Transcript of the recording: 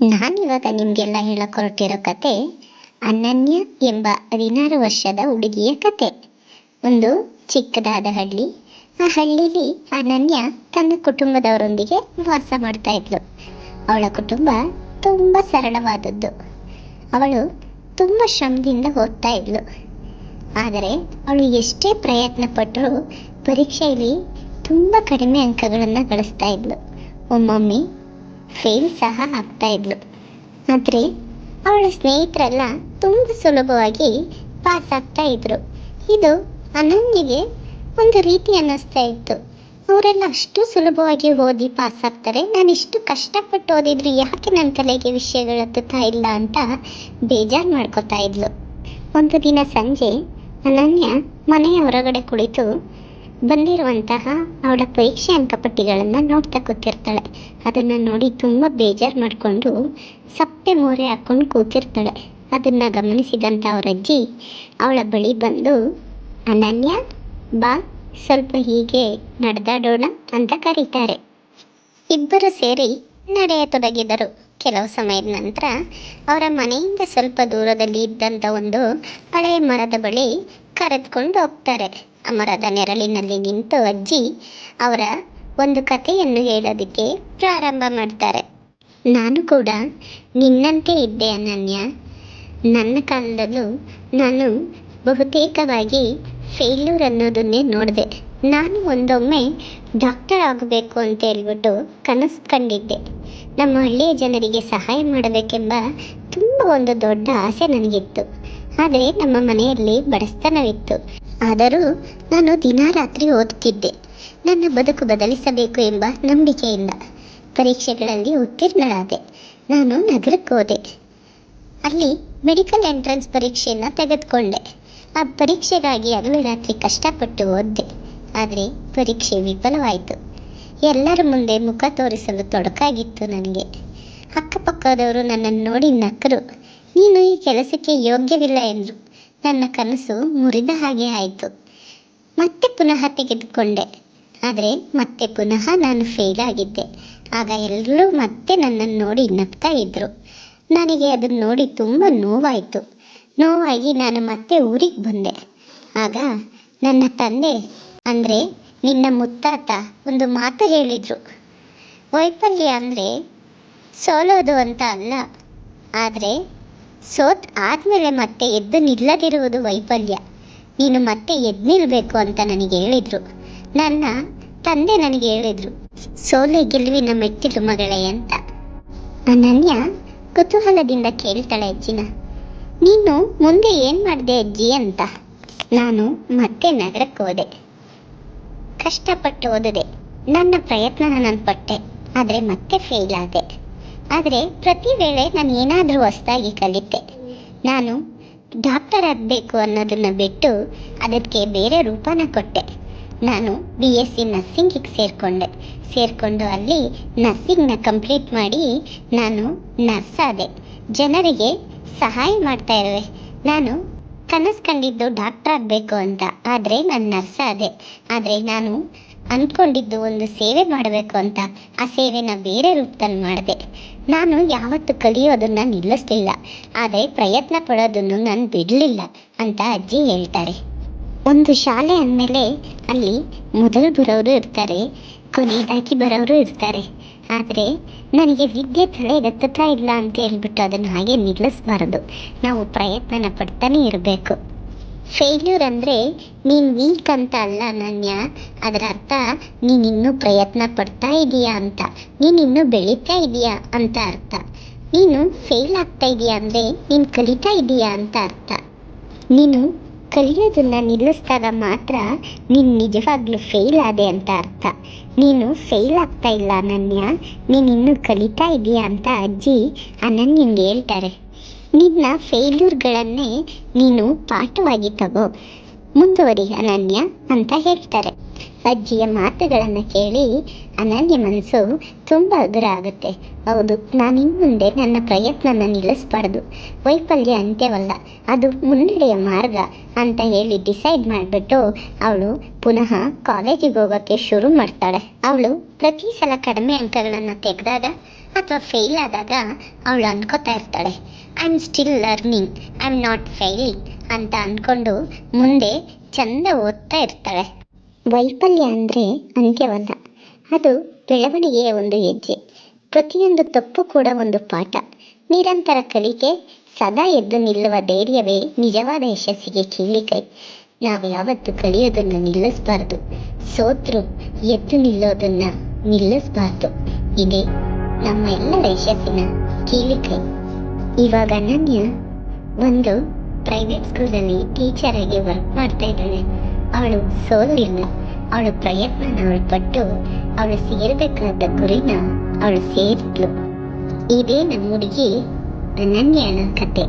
ನಾನಿವಾಗ ನಿಮಗೆಲ್ಲ ಹೇಳಕ್ ಹೊರಟಿರೋ ಕತೆ ಅನನ್ಯ ಎಂಬ ಹದಿನಾರು ವರ್ಷದ ಹುಡುಗಿಯ ಕತೆ. ಒಂದು ಚಿಕ್ಕದಾದ ಹಳ್ಳಿ. ಆ ಹಳ್ಳಿಲಿ ಅನನ್ಯ ತನ್ನ ಕುಟುಂಬದವರೊಂದಿಗೆ ವಾಸ ಮಾಡ್ತಾ ಇದ್ಲು. ಅವಳ ಕುಟುಂಬ ತುಂಬ ಸರಳವಾದದ್ದು. ಅವಳು ತುಂಬ ಶ್ರಮದಿಂದ ಓದ್ತಾ ಇದ್ಲು. ಆದರೆ ಅವಳು ಎಷ್ಟೇ ಪ್ರಯತ್ನ ಪಟ್ಟರೂ ಪರೀಕ್ಷೆಯಲ್ಲಿ ತುಂಬ ಕಡಿಮೆ ಅಂಕಗಳನ್ನು ಗಳಿಸ್ತಾ ಇದ್ಲು. ಒಮ್ಮೊಮ್ಮೆ ಫೇಲ್ ಸಹ ಆಗ್ತಾ ಇದ್ಲು. ಆದರೆ ಅವಳ ಸ್ನೇಹಿತರೆಲ್ಲ ತುಂಬ ಸುಲಭವಾಗಿ ಪಾಸ್ ಆಗ್ತಾ ಇದ್ರು. ಇದು ಅನನ್ಯಗೆ ಒಂದು ರೀತಿ ಅನ್ನಿಸ್ತಾ ಇತ್ತು. ಅವರೆಲ್ಲ ಅಷ್ಟು ಸುಲಭವಾಗಿ ಓದಿ ಪಾಸ್ ಆಗ್ತಾರೆ. ನಾನು ಇಷ್ಟು ಕಷ್ಟಪಟ್ಟು ಓದಿದ್ರು ಯಾಕೆ ನನ್ನ ತಲೆಗೆ ವಿಷಯಗಳು ಹತ್ತುತ್ತಾ ಇಲ್ಲ ಅಂತ ಬೇಜಾರು ಮಾಡ್ಕೋತಾ ಇದ್ಲು. ಒಂದು ದಿನ ಸಂಜೆ ಅನನ್ಯ ಮನೆಯ ಹೊರಗಡೆ ಕುಳಿತು ಬಂದಿರುವಂತಹ ಅವಳ ಪರೀಕ್ಷೆ ಅಂಕಪಟ್ಟಿಗಳನ್ನು ನೋಡ್ತಾ ಕೂತಿರ್ತಾಳೆ. ಅದನ್ನು ನೋಡಿ ತುಂಬ ಬೇಜಾರು ಮಾಡಿಕೊಂಡು ಸಪ್ಪೆ ಮೋರೆ ಹಾಕ್ಕೊಂಡು ಕೂತಿರ್ತಾಳೆ. ಅದನ್ನು ಗಮನಿಸಿದಂಥ ಅವರಜ್ಜಿ ಅವಳ ಬಳಿ ಬಂದು, ಅನನ್ಯ, ಬಾ, ಸ್ವಲ್ಪ ಹೀಗೆ ನಡೆದಾಡೋಣ ಅಂತ ಕರೀತಾರೆ. ಇಬ್ಬರು ಸೇರಿ ನಡೆಯತೊಡಗಿದರು. ಕೆಲವು ಸಮಯದ ನಂತರ ಅವರ ಮನೆಯಿಂದ ಸ್ವಲ್ಪ ದೂರದಲ್ಲಿ ಇದ್ದಂಥ ಒಂದು ಹಳೆಯ ಮರದ ಬಳಿ ಕರೆದುಕೊಂಡು ಹೋಗ್ತಾರೆ. ಮರದ ನೆರಳಿನಲ್ಲಿ ನಿಂತು ಅಜ್ಜಿ ಅವರ ಒಂದು ಕಥೆಯನ್ನು ಹೇಳೋದಕ್ಕೆ ಪ್ರಾರಂಭ ಮಾಡ್ತಾರೆ. ನಾನು ಕೂಡ ನಿನ್ನಂತೆ ಇದ್ದೆ ಅನನ್ಯ. ನನ್ನ ಕಾಲದಲ್ಲೂ ನಾನು ಬಹುತೇಕವಾಗಿ ಫೇಲ್ಯೂರ್ ಅನ್ನೋದನ್ನೇ ನೋಡಿದೆ. ನಾನು ಒಂದೊಮ್ಮೆ ಡಾಕ್ಟರ್ ಆಗಬೇಕು ಅಂತ ಹೇಳ್ಬಿಟ್ಟು ಕನಸು ಕಂಡಿದ್ದೆ. ನಮ್ಮ ಹಳ್ಳಿಯ ಜನರಿಗೆ ಸಹಾಯ ಮಾಡಬೇಕೆಂಬ ತುಂಬ ಒಂದು ದೊಡ್ಡ ಆಸೆ ನನಗಿತ್ತು. ಆದರೆ ನಮ್ಮ ಮನೆಯಲ್ಲಿ ಬಡಸ್ತನವಿತ್ತು. ಆದರೂ ನಾನು ದಿನ ರಾತ್ರಿ ಓದುತ್ತಿದ್ದೆ. ನನ್ನ ಬದುಕು ಬದಲಿಸಬೇಕು ಎಂಬ ನಂಬಿಕೆಯಿಂದ ಪರೀಕ್ಷೆಗಳಲ್ಲಿ ಉತ್ತೀರ್ಣಳಾದೆ. ನಾನು ನಗರಕ್ಕೆ ಹೋದೆ. ಅಲ್ಲಿ ಮೆಡಿಕಲ್ ಎಂಟ್ರೆನ್ಸ್ ಪರೀಕ್ಷೆಯನ್ನು ತೆಗೆದುಕೊಂಡೆ. ಆ ಪರೀಕ್ಷೆಗಾಗಿ ಹಗಲು ರಾತ್ರಿ ಕಷ್ಟಪಟ್ಟು ಓದಿದೆ. ಆದರೆ ಪರೀಕ್ಷೆ ವಿಫಲವಾಯಿತು. ಎಲ್ಲರ ಮುಂದೆ ಮುಖ ತೋರಿಸಲು ತೊಡಕಾಗಿತ್ತು ನನಗೆ. ಅಕ್ಕಪಕ್ಕದವರು ನನ್ನನ್ನು ನೋಡಿ ನಕ್ಕರು. ನೀನು ಈ ಕೆಲಸಕ್ಕೆ ಯೋಗ್ಯವಿಲ್ಲ ಎಂದರು. ನನ್ನ ಕನಸು ಮುರಿದ ಹಾಗೆ ಆಯಿತು. ಮತ್ತೆ ಪುನಃ ತೆಗೆದುಕೊಂಡೆ. ಆದರೆ ಮತ್ತೆ ಪುನಃ ನಾನು ಫೇಲ್ ಆಗಿದ್ದೆ. ಆಗ ಎಲ್ಲರೂ ಮತ್ತೆ ನನ್ನನ್ನು ನೋಡಿ ನಗ್ತಾ ಇದ್ದರು ನನಗೆ ಅದನ್ನು ನೋಡಿ ತುಂಬ ನೋವಾಯಿತು. ನೋವಾಗಿ ನಾನು ಮತ್ತೆ ಊರಿಗೆ ಬಂದೆ. ಆಗ ನನ್ನ ತಂದೆ, ಅಂದರೆ ನಿನ್ನ ಮುತ್ತಾತ ಒಂದು ಮಾತು ಹೇಳಿದರು. ವೈಫಲ್ಯ ಅಂದರೆ ಸೋಲೋದು ಅಂತ ಅಲ್ಲ. ಆದರೆ ಸೋತ್ ಆದಮೇಲೆ ಮತ್ತೆ ಎದ್ದು ನಿಲ್ಲದಿರುವುದು ವೈಫಲ್ಯ. ನೀನು ಮತ್ತೆ ಎದ್ದು ನಿಲ್ಲಬೇಕು ಅಂತ ನನಗೆ ಹೇಳಿದರು. ನನ್ನ ತಂದೆ ನನಗೆ ಹೇಳಿದರು, ಸೋಲೆ ಗೆಲುವಿನ ಮೆಟ್ಟಿಲು ಮಗಳೇ ಅಂತ. ಅನನ್ಯ ಕುತೂಹಲದಿಂದ ಕೇಳ್ತಾಳೆ ಅಜ್ಜಿನ. ನೀನು ಮುಂದೆ ಏನು ಮಾಡಿದೆ ಅಜ್ಜಿ ಅಂತ. ನಾನು ಮತ್ತೆ ನಗರಕ್ಕೆ ಹೋದೆ. ಕಷ್ಟಪಟ್ಟು ಓದಿದೆ. ನನ್ನ ಪ್ರಯತ್ನ ನಾನು ಪಟ್ಟೆ. ಆದರೆ ಮತ್ತೆ ಫೇಲ್ ಆದೆ. ಆದರೆ ಪ್ರತಿ ವೇಳೆ ನಾನು ಏನಾದರೂ ಹೊಸದಾಗಿ ಕಲಿತೆ, ನಾನು ಡಾಕ್ಟರ್ ಆಗಬೇಕು ಅನ್ನೋದನ್ನು ಬಿಟ್ಟು ಅದಕ್ಕೆ ಬೇರೆ ರೂಪನ ಕೊಟ್ಟೆ. ನಾನು ಬಿ ಎಸ್ ಸಿ ನರ್ಸಿಂಗಿಗೆ ಸೇರಿಕೊಂಡೆ. ಸೇರಿಕೊಂಡು ಅಲ್ಲಿ ನರ್ಸಿಂಗ್ನ ಕಂಪ್ಲೀಟ್ ಮಾಡಿ ನಾನು ನರ್ಸ್ ಆದೆ. ಜನರಿಗೆ ಸಹಾಯ ಮಾಡ್ತಾ ಇರುವೆ. ನಾನು ಕನಸು ಕಂಡಿದ್ದು ಡಾಕ್ಟರ್ ಆಗಬೇಕು ಅಂತ. ಆದರೆ ನಾನು ನರ್ಸ್ ಆದೆ. ಆದರೆ ನಾನು ಅಂದ್ಕೊಂಡಿದ್ದು ಒಂದು ಸೇವೆ ಮಾಡಬೇಕು ಅಂತ. ಆ ಸೇವೆನ ಬೇರೆ ರೂಪದಲ್ಲಿ ಮಾಡಿದೆ. ನಾನು ಯಾವತ್ತು ಕಲಿಯೋದನ್ನು ನಿಲ್ಲಿಸ್ತಿಲ್ಲ ಆದರೆ ಪ್ರಯತ್ನ ಪಡೋದನ್ನು ನಾನು ಬಿಡಲಿಲ್ಲ ಅಂತ ಅಜ್ಜಿ ಹೇಳ್ತಾರೆ. ಒಂದು ಶಾಲೆ ಅಂದಮೇಲೆ ಅಲ್ಲಿ ಮೊದಲು ಬರೋರು ಇರ್ತಾರೆ, ಕೊನೆಯದಾಗಿ ಬರೋರು ಇರ್ತಾರೆ. ಆದರೆ ನನಗೆ ವಿದ್ಯೆ ತಲೆಗೆತ್ತುತ್ತಾ ಇಲ್ಲ ಅಂತ ಹೇಳ್ಬಿಟ್ಟು ಅದನ್ನು ಹಾಗೆ ನಿಲ್ಲಿಸಬಾರದು. ನಾವು ಪ್ರಯತ್ನ ಪಡ್ತಾನೆ ಇರಬೇಕು. ಫೇಲ್ಯೂರ್ ಅಂದರೆ ನೀನು ವೀಕ್ ಅಂತ ಅಲ್ಲ ಅನನ್ಯ ಅದರ ಅರ್ಥ ನೀನು ಇನ್ನೂ ಪ್ರಯತ್ನ ಪಡ್ತಾ ಇದೀಯಾ ಅಂತ. ನೀನು ಇನ್ನೂ ಬೆಳೀತಾ ಇದೀಯಾ ಅಂತ ಅರ್ಥ. ನೀನು ಫೇಲ್ ಆಗ್ತಾ ಇದೀಯಾ ಅಂದರೆ ನೀನು ಕಲಿತಾ ಇದೀಯಾ ಅಂತ ಅರ್ಥ. ನೀನು ಕಲಿಯೋದನ್ನು ನಿಲ್ಲಿಸಿದಾಗ ಮಾತ್ರ ನೀನು ನಿಜವಾಗ್ಲೂ ಫೇಲ್ ಆದೆ ಅಂತ ಅರ್ಥ. ನೀನು ಫೇಲ್ ಆಗ್ತಾ ಇಲ್ಲ ಅನನ್ಯ ನೀನು ಇನ್ನೂ ಕಲಿತಾ ಇದೀಯಾ ಅಂತ ಅಜ್ಜಿ ಅನನ್ಯಂಗೆ ಹೇಳ್ತಾರೆ. ನಿನ್ನ ಫೇಲ್ಯೂರ್ಗಳನ್ನೇ ನೀನು ಪಾಠವಾಗಿ ತಗೋ. ಮುಂದುವರಿ, ಅನನ್ಯ ಅಂತ ಹೇಳ್ತಾರೆ. ಅಜ್ಜಿಯ ಮಾತುಗಳನ್ನು ಕೇಳಿ ಅನನ್ಯ ಮನಸ್ಸು ತುಂಬ ಹಗುರ ಆಗುತ್ತೆ. ಹೌದು ನಾನು ಇನ್ನು ಮುಂದೆ ನನ್ನ ಪ್ರಯತ್ನನ ನಿಲ್ಲಿಸಬಾರ್ದು. ವೈಫಲ್ಯ ಅಂತ್ಯವಲ್ಲ, ಅದು ಮುನ್ನಡೆಯ ಮಾರ್ಗ ಅಂತ ಹೇಳಿ ಡಿಸೈಡ್ ಮಾಡಿಬಿಟ್ಟು ಅವಳು ಪುನಃ ಕಾಲೇಜಿಗೆ ಹೋಗೋಕ್ಕೆ ಶುರು ಮಾಡ್ತಾಳೆ. ಅವಳು ಪ್ರತಿ ಸಲ ಕಡಿಮೆ ಅಂಕಗಳನ್ನು ತೆಗೆದಾಗ ಅಥವಾ ಫೇಲ್ ಆದಾಗ ಅವಳು ಅನ್ಕೋತಾ ಇರ್ತಾಳೆ. I am still learning I am not failing ಅಂತ ಅಂದ್ಕೊಂಡು ಮುಂದೆ ಚಂದ ಓದ್ತಾ ಇರ್ತಾಳೆ. ವೈಫಲ್ಯ ಅಂದರೆ ಅಂತ್ಯವಲ್ಲ ಅದು ಬೆಳವಣಿಗೆಯ ಒಂದು ಹೆಜ್ಜೆ. ಪ್ರತಿಯೊಂದು ತಪ್ಪು ಕೂಡ ಒಂದು ಪಾಠ. ನಿರಂತರ ಕಲಿಕೆ, ಸದಾ ಎದ್ದು ನಿಲ್ಲುವ ಧೈರ್ಯವೇ ನಿಜವಾದ ಯಶಸ್ಸಿಗೆ ಕೀಲಿಕೈ ನಾವು ಯಾವತ್ತು ಕಲಿಯೋದನ್ನು ನಿಲ್ಲಿಸಬಾರ್ದು. ಸೋತ್ರು ಎದ್ದು ನಿಲ್ಲೋದನ್ನ ನಿಲ್ಲಿಸಬಾರ್ದು. ಇದೇ. ನಮ್ಮ ಎಲ್ಲರ ಯಶಸ್ಸಿನ ಕೀಲಿಕೈ ಇವಾಗ ಅನನ್ಯ ಒಂದು ಪ್ರೈವೇಟ್ ಸ್ಕೂಲಲ್ಲಿ ಟೀಚರ್ ಆಗಿ ವರ್ಕ್ ಮಾಡ್ತಾ ಇದ್ದಾಳೆ ಅವಳು ಸೋಲಿಲ್ಲ ಅವಳ ಪ್ರಯತ್ನನ ಅವಳು ಪಟ್ಟು ಅವಳು ಸೇರಬೇಕಾದ ಗುರಿನ ಅವಳು ಸೇರಿದ್ಲು. ಇದೇ ನಮ್ಮ ಹುಡುಗಿ ಅನನ್ಯನ ಕತೆ.